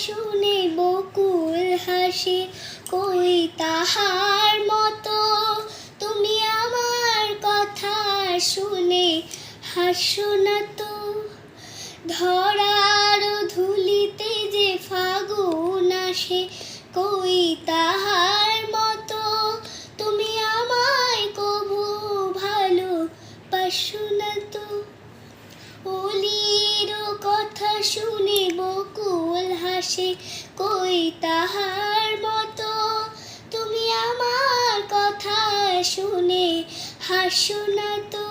শুনে বকুল হাসে, কই তাহার মতো? তুমি আমার কথা শুনে হাসো না তো। ধরার ধুলিতে যে ফাগুন আসে, কই তাহার মতো? তুমি আমায় কবু ভালো বাসো না তো। অলির কথা শুনে বকুল হাসে কই তাহার মতো? তুমি আমার কথা শুনে হাসো না তো।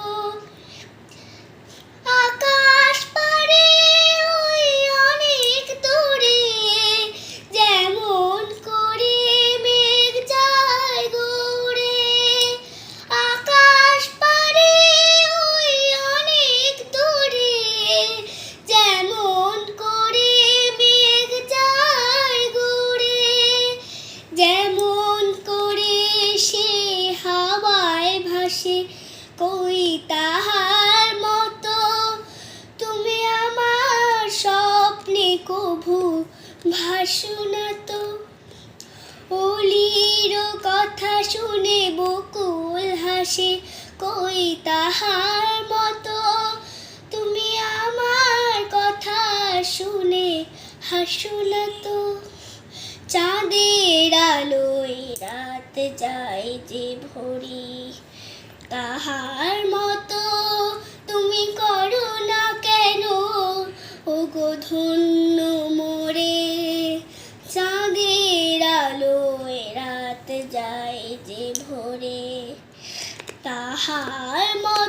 তাহার মতো। তুমি আমার স্বপ্নে কভু ভাসো না তো। অলির কথা শুনে বকুল হাসে, কই তাহার মতো। তুমি আমার কথা শুনে হাসো না তো। চাঁদের আলোয় রাত যায় যে ভরি। তাহার মতো তুমি করো না কেন? ও গো ধন্য মোরে, চাঁদের আলো রাত যায় যে ভোরে। তাহার মতো